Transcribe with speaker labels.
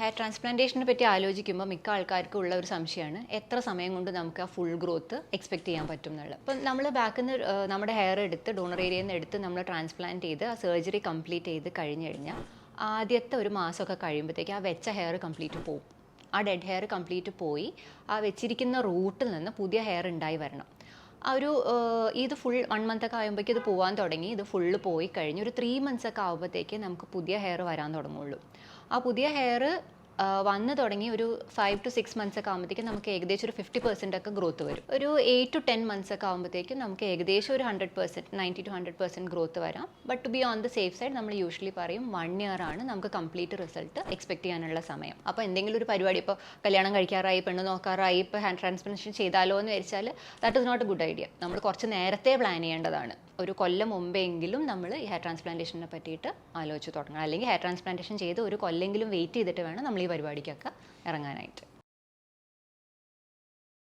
Speaker 1: Hair ട്രാൻസ്പ്ലാന്റേഷനെ പറ്റി ആലോചിക്കുമ്പോൾ മിക്ക ആൾക്കാർക്കും ഉള്ള ഒരു സംശയമാണ്. എത്ര സമയം കൊണ്ട് നമുക്ക് ആ ഫുൾ ഗ്രോത്ത് എക്സ്പെക്ട് ചെയ്യാൻ പറ്റും എന്നുള്ളത്. അപ്പം നമ്മൾ ബാക്കിൽ നിന്ന് നമ്മുടെ ഹെയർ എടുത്ത് ഡോണർ ഏരിയയിൽ നിന്ന് എടുത്ത് നമ്മൾ ട്രാൻസ്പ്ലാന്റ് ചെയ്ത് ആ സർജറി കംപ്ലീറ്റ് ചെയ്ത് കഴിഞ്ഞ് കഴിഞ്ഞാൽ ആദ്യത്തെ ഒരു മാസമൊക്കെ കഴിയുമ്പോഴത്തേക്ക് ആ വെച്ച ഹെയർ കംപ്ലീറ്റ് പോകും ആ ഡെഡ് ഹെയർ കംപ്ലീറ്റ് പോയി ആ വെച്ചിരിക്കുന്ന റൂട്ടിൽ നിന്ന് പുതിയ ഹെയർ ഉണ്ടായി വരണം. ആ ഒരു ഇത് ഫുൾ വൺ മന്ത് ഒക്കെ ആകുമ്പോഴേക്കും ഇത് പോകാൻ തുടങ്ങി ഇത് ഫുള്ള് പോയി കഴിഞ്ഞ് ഒരു ത്രീ മന്ത്സ് ഒക്കെ ആകുമ്പോഴത്തേക്ക് നമുക്ക് പുതിയ ഹെയർ വരാൻ തുടങ്ങുള്ളൂ. ആ പുതിയ ഹെയർ വന്നു തുടങ്ങി ഒരു ഫൈവ് ടു സിക്സ് മന്ത്സ് ഒക്കെ ആകുമ്പോഴത്തേക്കും നമുക്ക് ഏകദേശം ഒരു ഫിഫ്റ്റി പെർസെന്റ് ഒക്കെ ഗ്രോത്ത് വരും. ഒരു എയ്റ്റ് ടു ടെൻ മന്ത്സ് ഒക്കെ ആകുമ്പോഴത്തേക്കും നമുക്ക് ഏകദേശം ഒരു hundred percent ninety two hundred percent growth വരാം. But to be on the safe side നമ്മൾ യൂഷ്വലി പറയും വൺ ഇയർ ആണ് നമുക്ക് കംപ്ലീറ്റ് റിസൾട്ട് എക്സ്പെക്ട് ചെയ്യാനുള്ള സമയം. അപ്പോൾ എന്തെങ്കിലും ഒരു പരിപാടി ഇപ്പോൾ കല്യാണം കഴിക്കാറായി പെണ്ണ് നോക്കാറായി ഇപ്പോൾ ഹാൻഡ് ട്രാൻസ്പ്ലാന്റേഷൻ ചെയ്താലോ എന്ന് വിചാരിച്ചാൽ that is not a good idea നമ്മൾ കുറച്ച് നേരത്തെ പ്ലാൻ ചെയ്യേണ്ടതാണ്. ഒരു കൊല്ലം മുമ്പെങ്കിലും നമ്മൾ ഈ ഹെയർ ട്രാൻസ്പ്ലാന്റേഷനെ പറ്റിയിട്ട് ആലോചിച്ച് തുടങ്ങണം. അല്ലെങ്കിൽ ഹെയർ ട്രാൻസ്പ്ലാന്റേഷൻ ചെയ്ത് ഒരു കൊല്ലെങ്കിലും വെയിറ്റ് ചെയ്തിട്ട് വേണം നമ്മൾ ഈ പരിപാടിക്കൊക്കെ ഇറങ്ങാനായിട്ട്.